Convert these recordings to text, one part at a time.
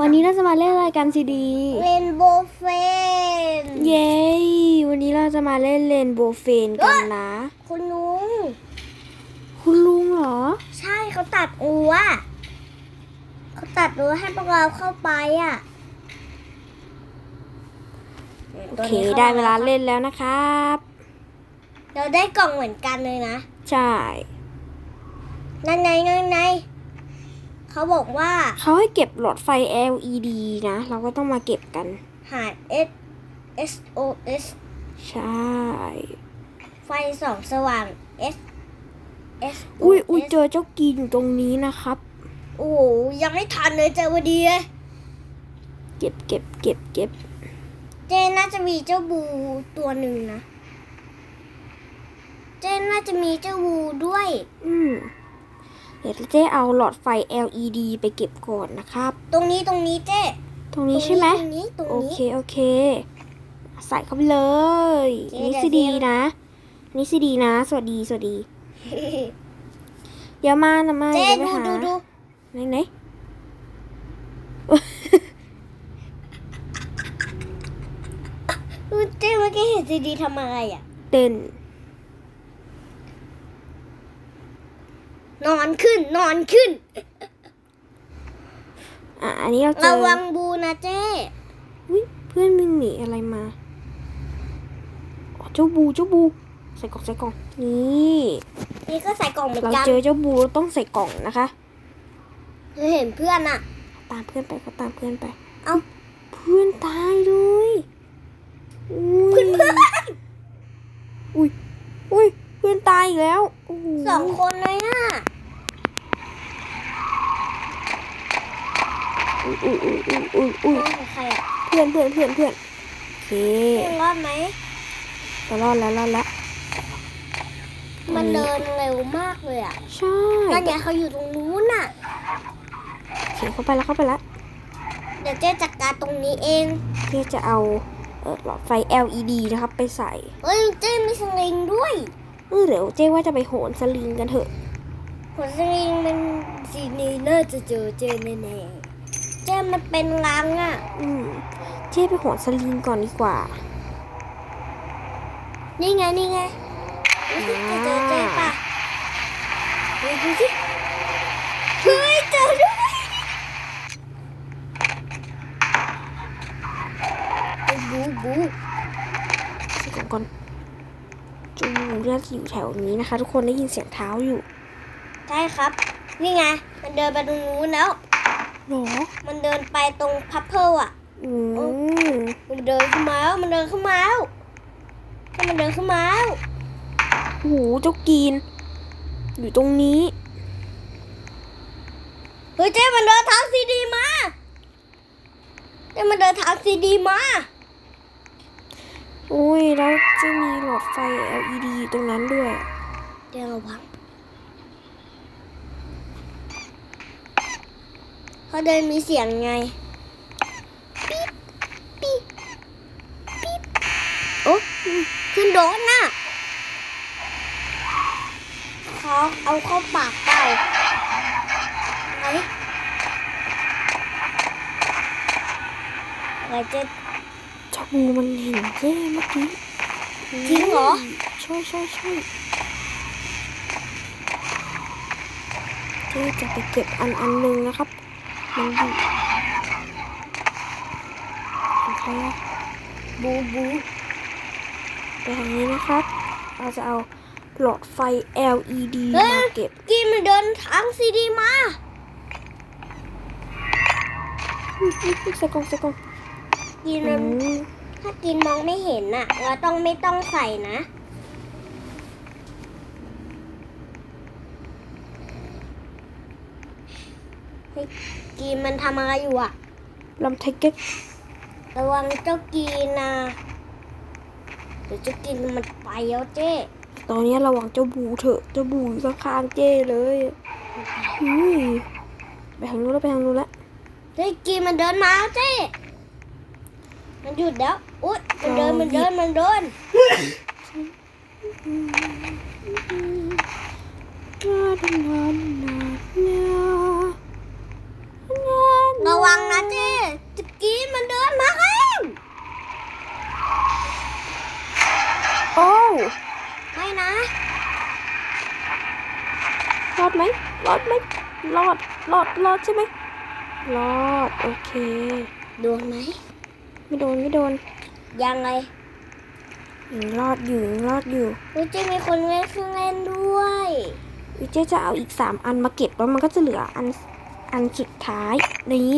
วันนี้เราจะมาเล่นรายการซีดีเรนโบว์เฟนเย้วันนี้เราจะมาเล่นเลนโบเฟนกันนะ คุณลุง คุณลุงเหรอ ใช่เขาตัดอัวเขาตัดอัวให้พวกเราเข้าไปอะโอเคได้เวลาเล่นแล้วนะครับ เราได้กล่องเหมือนกันเลยนะ ใช่นั่นไงนั่นไง เขาบอกว่าเขาให้เก็บหลอดไฟ LED นะ เราก็ต้องมาเก็บกัน หา S S O S ใช่ ไฟส่องสว่าง S S O อุ้ยอุ้ย S เจอเจ้ากีนอยู่ตรงนี้นะครับ โอ้โหยังไม่ทันเลยเจอพอดีเลยเก็บเก็บเก็บเก็บเจนน่าจะมีเจ้าบูตัวหนึ่งนะ เจนน่าจะมีเจ้าบูด้วย อืม เดี๋ยวเจ๊เอาหลอดไฟ LED ไปเก็บก่อนนะครับ ตรงนี้ตรงนี้เจ๊ตรงนี้ใช่ไหมตรงนี้ตรงโอนี้ เคโอเค ใส่เข้าไปเลยเจ๊นี่เดี๋ยวซีดีเจ๊ นะนี่ซีดีนะ สวัสดีสวัสดีเดี๋ยวมานะมาเจ๊เดี๋ยวไปดูหาดูดูไหนไหนดูเจ๊เมื่อกี้เห็นซีดีทำอะไรอะ เต้น นอนขึ้นนอนขึ้น อะอันนี้เราเจระอวังบูนะเจ๊อุ๊ยเพื่อนมึงหนีอะไรมาอ๋อเจ้าบูเจ้าบู ใส่กล่องใส่กล่องนี่นี่ก็ใส่กล่องเหมือนเรากันเจอเจ้าบูเราต้องใส่กล่องนะคะ เธอเห็นเพื่อนอะตามเพื่อนไปก็ตามเพื่อนไป เอ้าเพื่อนตายเลยอุ้ยเพื่อนอุ้ยอุ้ยเพื่อนตายอีกแล้วโโห สองคนเลยอะ อุ้ยอุ้ยอุ้ยอุ้ยอุ้ยอุ้ยน้องของใครอะเพื่อนเพื่อนเพื่อนเพื่อนโอเคเพื่อนรอดไหมเรารอดแล้วรอดแล้วมันเดินเร็วมากเลยอะใช่นั่นไงเขาอยู่ตรงนู้นน่ะเขียนเข้าไปแล้วเข้าไปแล้วเดี๋ยวเจ๊จัดการตรงนี้เองเพื่อจะเอาเอ่อหลอดไฟ LED นะครับไปใส่เฮ้ยเจ๊มีสลิงด้วยเออเดี๋ยวเจ๊ว่าจะไปโหนสลิงกันเถอะหัวสลิงมันสีนี้น่าจะเจอเจ๊แน่ๆ เจ๊มันเป็นรังอะ อืมเจ๊ไปโหนสลิงก่อนดีกว่า นี่ไง นี่ไงดูสิจะเจอเจ๊ปะเฮ้ยดูสิเฮ้ยเจอด้วยไอ้บูบูใส่กล่องก่อนจูน่าจะอยู่แถวนี้นะคะ ทุกคนได้ยินเสียงเท้าอยู่ ใช่ครับ นี่ไง มันเดินไปตรงนู้นแล้ว หรอมันเดินไปตรงพับเพิลอะอืมมันเดินขึ้นมาแล้วมันเดินขึ้นมาแล้วให้มันเดินขึ้นมาแล้วโอ้โหเจ้ากีน อยู่ตรงนี้เฮ้ยเจ๊มันเดินทางซีดีมาเจ๊มันเดินทางซีดีมาโอ้ยแล้วจะมีหลอดไฟ LED อยู่ตรงนั้นด้วยเดี๋ยวระวัง เขาเดินมีเสียงไงปิ๊บปิ๊บปิ๊บโอ้ขึ้นโดนน่ะเขาเอาเข้าปากเปล่าไหนอะไรเจ๊เจ้างูมันเห็นเจ้เมื่อกี้จริงเหรอ ใช่ใช่ใช่เจ๊จะไปเก็บอันอันหนึ่งนะครับ มันอยู่โอเคบูบูไปทางนี้นะครับ เราจะเอาหลอดไฟ LED มาเก็บกินมันเดินทางซีดีมาใส่กล่องใส่กล่องกินมันถ้ากินมองไม่เห็นน่ะ เราต้องไม่ต้องใส่นะเฮ้ย กีนมันทำอะไรอยู่อะลำไทเก็ตระวังเจ้ากีนนะเดี๋ยวเจ้ากีนมันไปแล้วเจ๊ตอนนี้ระวังเจ้าบูเถอะเจ้าบูอยู่ข้างๆเจ้เลยอุ้ยไปทางนู้นแล้วไปทางนู้นแล้วเฮ้ยกีนมันเดินมาแล้วเจ๊มันหยุดแล้วอุ๊ยมันเดินมันเดินมันเดิน ระวังนะเจ๊ตะกี้มันเดินมาเองโอ้ไม่นะ รอดไหมรอดไหมรอดรอดรอดใช่ไหมรอด โอเค โดนไหม ไม่โดน ไม่โดน ยังไงยังรอดอยู่ยังรอดอยู่วิเจมีคนเล่นเครื่องเล่นด้วยวิเจจะเอาอีกสามอันมาเก็บแล้วมันก็จะเหลืออัน อันสุดท้ายนี่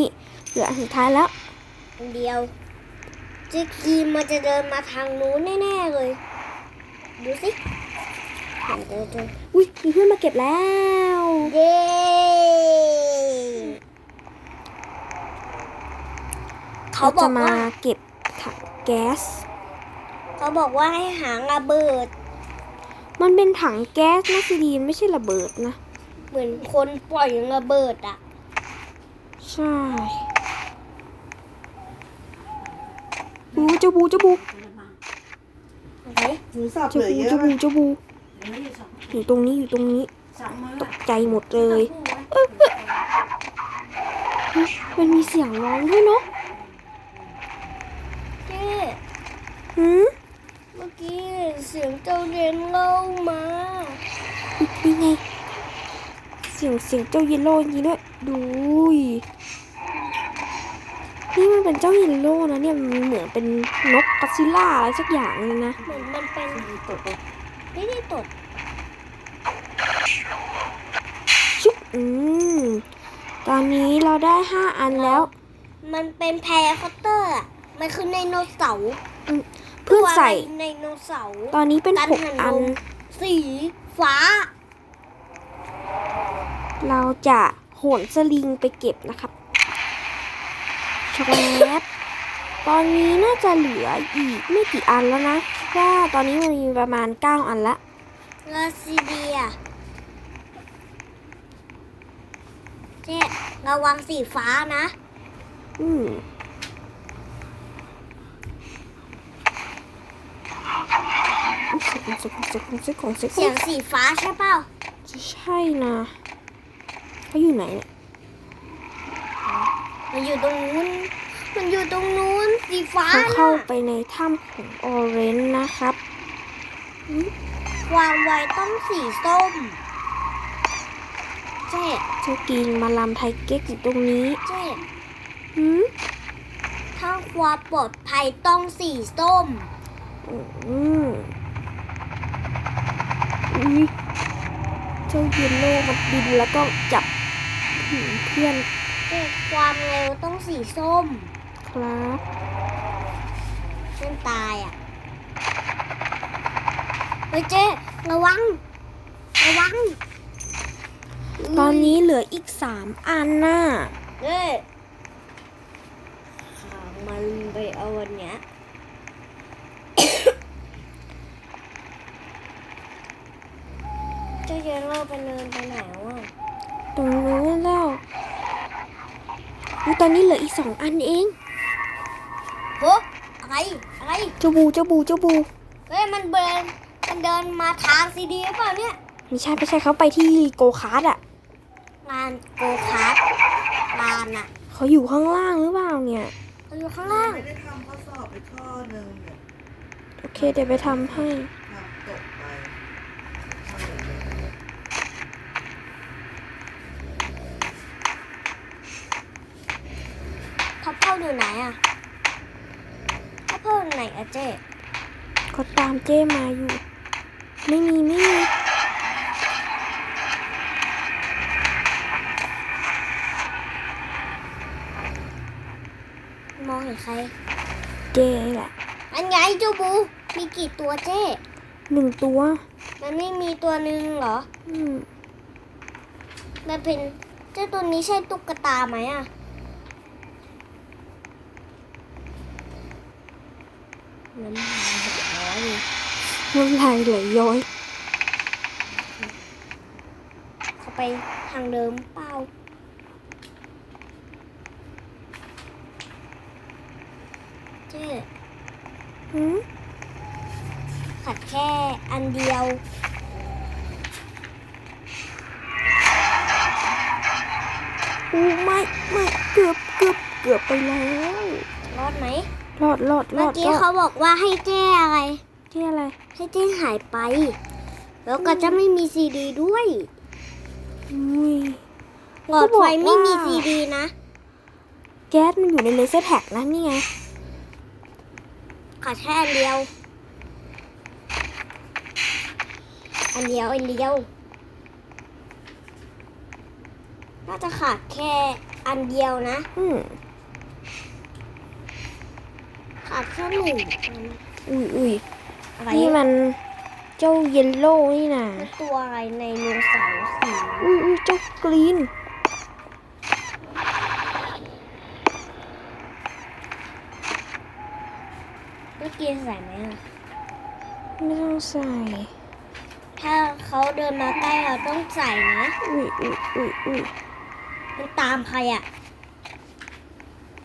เหลืออันสุดท้ายแล้วคนเดียวเจ๊กีมันจะเดินมาทางนู้นแน่ๆเลย ดูสิเห็นเดินเดินอุ้ยมีเพื่อนมาเก็บแล้ว เย้เขาเราบอจะกมาว่าเก็บถังแก๊ส เขาบอกว่าให้หางระเบิด มันเป็นถังแก๊สนะซีดีนไม่ใช่ระเบิดนะ เหมือนคนปล่อยระเบิดอะ ใช่บูเจ้าบูเจ้าบูไหนหนูสับเจ้าเหลือบูเยอะเจ้าไหมบูเจ้าบูอยู่ตรงนี้อยู่ตรงนี้สับมือตกใจหมดเลยเอ้ยเฮ้ยมันมีเสียงร้องด้วยเนาะเจ๊หืมเมื่อกี้เสียงเจ้าเรียนเล่ามานี่ไง เสียงเสียงเจ้าเยลโล่จริงด้วยดูย นี่มันเป็นเจ้าเยลโล่นะเนี่ยมันเหมือนเป็นนกกัสซิลล่าอะไรสักอย่างเลยนะเหมือนมันเป็นตกไปไม่ได้ตดชุบอืมตอนนี้เราได้ห้าอันแล้ว มันเป็นแพรคอตเตอร์อะมันคือไดโนเสาร์เพื่อใส่ไดโนเสาร์ตอนนี้เป็นกันหกหันอันลมสีฟ้า เราจะโหนสลิงไปเก็บนะครับ ช็อกโกแลตตอนนี้น่าจะเหลืออีกไม่กี่อันแล้วนะเพราะว่าตอนนี้มันมีประมาณ 9 อันละลาซีเดียเจ๊ระวังสีฟ้านะ อืมของเซ็กของเซ็กของเซ็กของเซ็กเสียงสีฟ้าใช่เปล่าจะใช่นะเขาอยู่ไหนเนี่ย มันอยู่ตรงนู้น มันอยู่ตรงนู้นสีฟ้าเขาน่ะเข้าไปในถ้ำของออเรนจ์นะครับความไวต้องสีส้มเจ๊เจ้ากีนมาลำไทยเก๊กอยู่ตรงนี้เจ๊หืมถ้าความปลอดภัยต้องสีส้ม อืมอุ้ยเจ้าเยลโล่มันบินแล้วก็จับหืมเพื่อนเจ๊ ความเร็วต้องสีส้ม ครับเพื่อนตายอะเฮ้ยเจ๊ระวัง ระวังตอนนี้เหลืออีกสามอันน่ะเอ้ยขามันไปเอาวันเนี้ยเจ้าเยลโล่ไปเนินไปไหนวะตรงนู้นแล้วอุ๊ย ตอนนี้เหลืออีกสองอันเองโหอะไรอะไรเจ้าบูเจ้าบูเจ้าบู เฮ้ยมันเดินมันเดินมาทางซีดีหรือเปล่าเนี่ยไม่ใช่ไม่ใช่เขาไปที่โกคาร์ดอะลานโกคาร์ดลานอะเขาอยู่ข้างล่างหรือเปล่าเนี่ยมันอยู่ข้างล่างไม่ได้ทำข้อสอบไปข้อหนึ่งเนี่ยโอเคเดี๋ยวไปทำให้ ทำตกไป ทัพเพิลอยู่ไหนอะทัพเพิลไหนอะเจ๊ก็ตามเจ้มาอยู่ ไม่มีไม่มีมองเห็นใคร เจ้แหละอันไงเจ้าบู มีกี่ตัวเจ๊หนึ่งตัว มันไม่มีตัวหนึ่งเหรอ อืมมันเป็นเจ้าตัวนี้ใช่ตุ๊กตาไหมอะ น้ำมันหกร้อย น้ำลายไหลย้อย เขาไปทางเดิมเปล่าเจ๊หืมขัดแค่อันเดียว อู้ไม่ไม่เกือบเกือบเกือบไปแล้ว รอดไหมรอดรอดรเมื่ออดกี้รอเขาดบอกว่าให้แก้อะไรเจ้อะไร ให้แจ้หายไป แล้วก็จะไม่มีซีดีด้วยอุ้ยหลอดไฟไม่มีซีดีนะ แก๊สมันอยู่ในเลเซอร์แท็กนะนี่ไงขาดแค่อันเดียว อันเดียวอันเดียว น่าจะขาดแค่อันเดียวนะอืมขาดแค่หนึ่งอุ้ยอุ้ย อะไรนี่มันเจ้าเยลโล่นี่นะมันตัวอะไรในโนเสาร์สีอุ้ยอุ้ยเจ้ากรีนเมื่อกี้ใส่ไหมอะไม่ต้องใส่ ถ้าเขาเดินมาใกล้เราต้องใส่นะอุ้ยอุ้ยอุ้ยอุ้ยมันตามใครอะ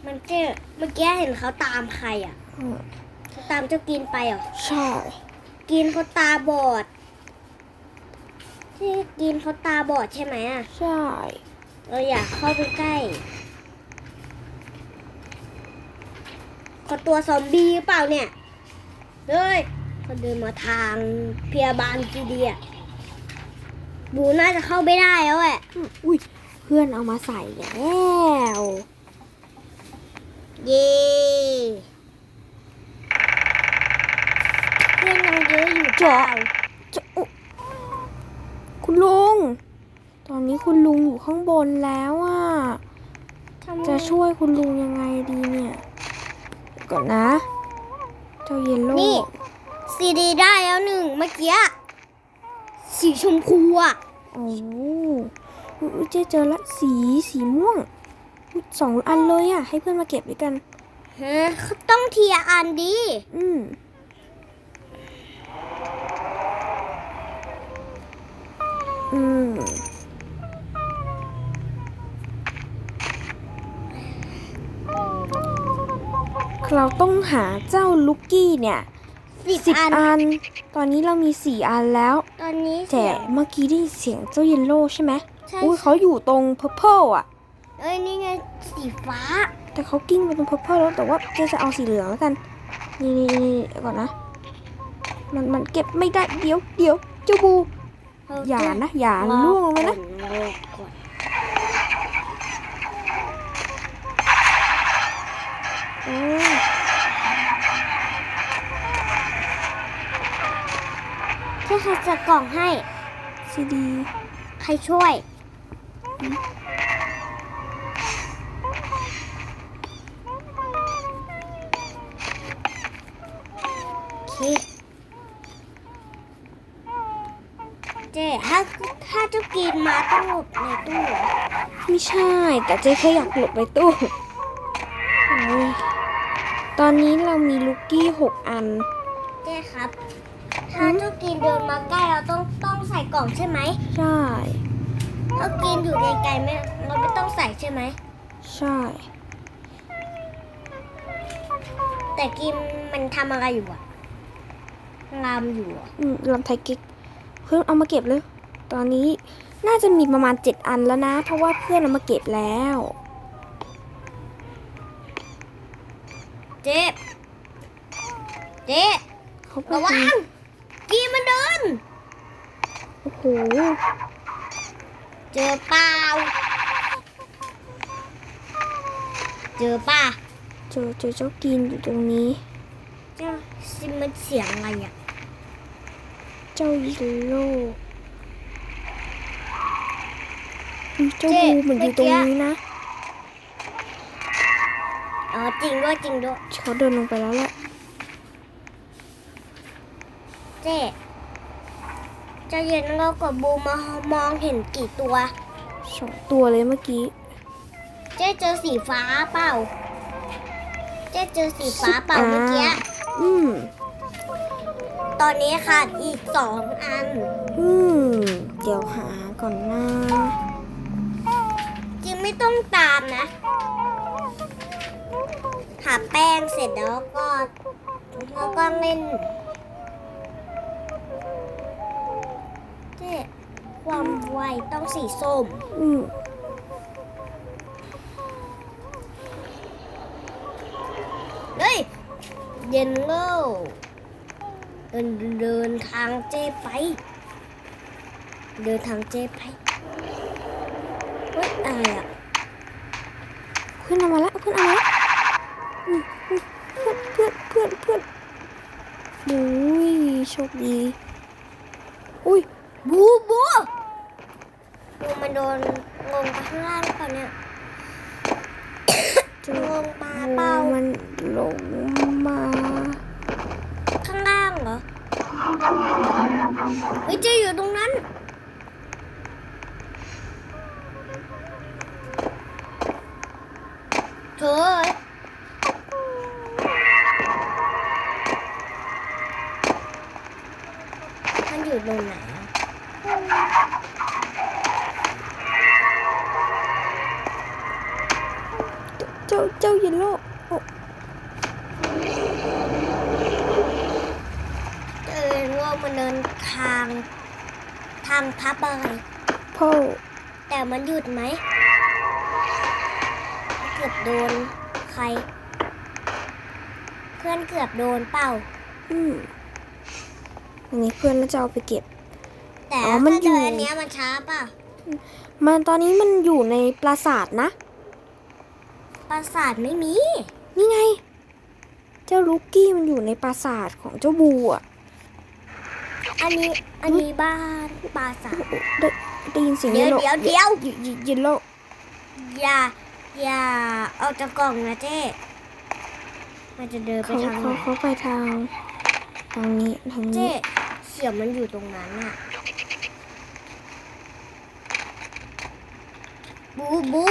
มันเจ๊เมื่อกี้เห็นเขาตามใครอะอืมเขา ตามเจ้ากินไปเหรอ ใช่ กินเขาตาบอด ที่กินเขาตาบอดใช่ไหมอะใช่ เราอยากเข้าไปใกล้เขาตัวซอมบี้หรือเปล่าเนี่ย เฮ้ยเขาเดินมาทางพยาบาลจีเดียบูน่าจะเข้าไม่ได้แล้วแหละอืมอุ้ยเพื่อนเอามาใส่แล้ว เย่ เพื่อนยังเยอะอยู่เปล่าจะอุคุณลุง ตอนนี้คุณลุงอยู่ข้างบนแล้วอะ จะช่วยคุณลุงยังไงดีเนี่ยเดี๋ยวก่อนนะ เจ้าเยลโล่นี่ซีดีได้แล้วหนึ่งเมื่อกี้สีชมพูอะโอ้อุ๊ยเจ๊เจอละสีสีม่วงสองอันเลยอะ ให้เพื่อนมาเก็บด้วยกันเขาต้องเทียร์อันดี อืม อืมเราต้องหาเจ้าลุกกี้เนี่ยสิบสิบอันอัน ตอนนี้เรามีสี่อันแล้ว ตอนนี้แต่เสียงเมื่อกี้ได้ยินเสียงเจ้าเยลโล่ใช่ไหมใช่อุ้ยเขาอยู่ตรง purple อะ เอ้ยนี่ไงสีฟ้า แต่เขากิ้งไปตรง purple แล้วแต่ว่าเจ๊จะเอาสีเหลืองแล้วกัน นี่นี่นี่เดี๋ยวก่อนนะ มันมันเก็บไม่ได้เดี๋ยวเดี๋ยวเจ้าบู อย่านะ อย่าล่วงลงไปนะรอก่อนโอ้ยเพื่อใครจะกล่องให้ซีดี ใครช่วย โอเค เจ๊ถ้าถ้าเจ้ากินมา ต้องหลบในตู้เหรอไม่ใช่ แต่เจ๊แค่อยากหลบไปตู้โอ้ยตอนนี้เรามีลูกกี้หกอัน เจ๊ครับ ถ้าเจ้ากินเดินมาใกล้เราต้องต้องใส่กล่องใช่ไหมใช่ถ้ากินอยู่ไกลๆไม่เราไม่ต้องใส่ใช่ไหมใช่ แต่กินมันทำอะไรอยู่อะงามอยู่อะอืมลำไทยกิ๊กเพื่อนเอามาเก็บเลย ตอนนี้ น่าจะมีประมาณเจ็ดอันแล้วนะ เพราะว่าเพื่อนเอามาเก็บแล้ว เจ๊เจ๊เขาก็ระวัมีงกีมันเดิน โอ้โห เจอเปล่า เจอป่ะเจอเจอเจ้ากินอยู่ตรงนี้ เจ้าซิมันเสียงอะไรอะ เจ้าเยลโล่อุ๊ย เจ้าบูเหมือนอยู่ตรงนี้นะอ๋อจริงด้วยจริงด้วยเขาเดินลงไปแล้วแหละเจ๊เจะเย็นเรากับบูมามองเห็นกี่ตัวสองตัวเลยเมื่อกี้ เจ๊เจอสีฟ้าเปล่า เจ๊เจอสีฟ้าเปล่าเมื่อกี้อืมตอนนี้ขาดอีกสองอัน อืม เดี๋ยวหาก่อนนะจริงไม่ ต้องตามนะ หาแป้งเสร็จแล้วก็แล้วก็เล่นเจ๊ความไวต้องสีส้ม อืมเฮ้ยเย็นโลเดินเดินทางเจ๊ไป เดินทางเจ๊ไปเฮ้ยอะไรอะเพื่อนเอามาละเพื่อนเอามาละอืมอืมเพื่อนเพื่อนเพื่อนเพื่อนอุ้ยโชคดีอุ้ยบูบูบูมันโดนงงไปข้างล่างหรือเปล่าเนี่ยเจองงปลาเปล่ามันหลงมา ข้างล่างเหรอเฮ้ยเจะอยู่ตรงนั้น มันเดินทางทางพับอะไรพ่อแต่มันหยุดไหมเกือบโดนใคร เพื่อนเกือบโดนเปล่า อืมอันนี้เพื่อนน่าจะเอาไปเก็บ แต่อ๋อมันถ้าอยู่เจออันเนี้ยมันช้าเปล่ามันตอนนี้มันอยู่ในปราสาทนะ ปราสาทไม่มี นี่ไง เจ้าลูกกี้มันอยู่ในปราสาทของเจ้าบูอะ อันนี้อันนี้บ้านปราสาทได้ได้ยินเสียงเดี๋ยวโล่เดี๋ยวเดี๋ยวเยเยลโล่อย่าอย่าออกจากกล่องนะเจ๊มันจะเดินไปเขาทางไหเขานเขาไปทางทางนี้ทางเจ๊นี้เสียงมันอยู่ตรงนั้นอะบูบู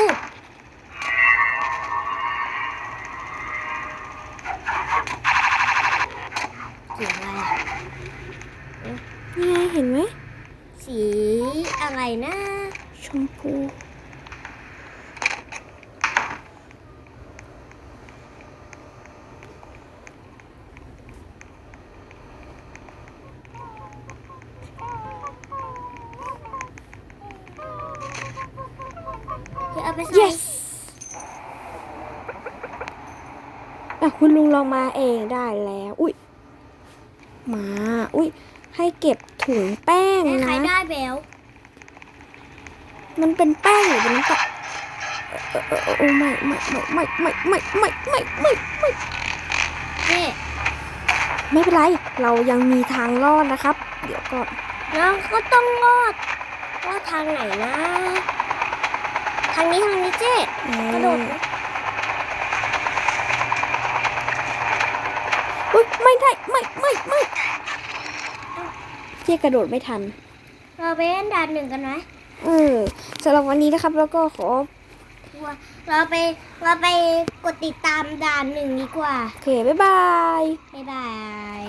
เสียงอะไรอะ นี่ไงเห็นไหม สีอะไรนะ ชมพู เดี๋ยวเอาไปใส่ yes อะคุณลุงลองมาเองได้แล้ว อุ้ยมา อุ้ยให้เก็บถุงแป้งใครนะ ได้แบว มันเป็นแป้งหรือเป็นน้ำตาลเออเออเออเออไม่ไม่ไม่ไม่ไม่ไม่ไม่ไม่ไม่เจ๊ไม่เป็นไร เรายังมีทางรอดนะครับ เดี๋ยวก่อนน้องก็ต้องรอดรอดทางไหนนะ ทางนี้ทางนี้เจ๊กระโดดอุ้ยไม่ได้ไม่ไม่ไม่เจ๊กระโดดไม่ทัน เราไปเล่นด่านหนึ่งกันไหม เออสำหรับวันนี้นะครับ แล้วก็ขอเราไปเราไปกดติดตามด่านหนึ่งดีกว่า โอเค บ๊ายบาย บ๊ายบาย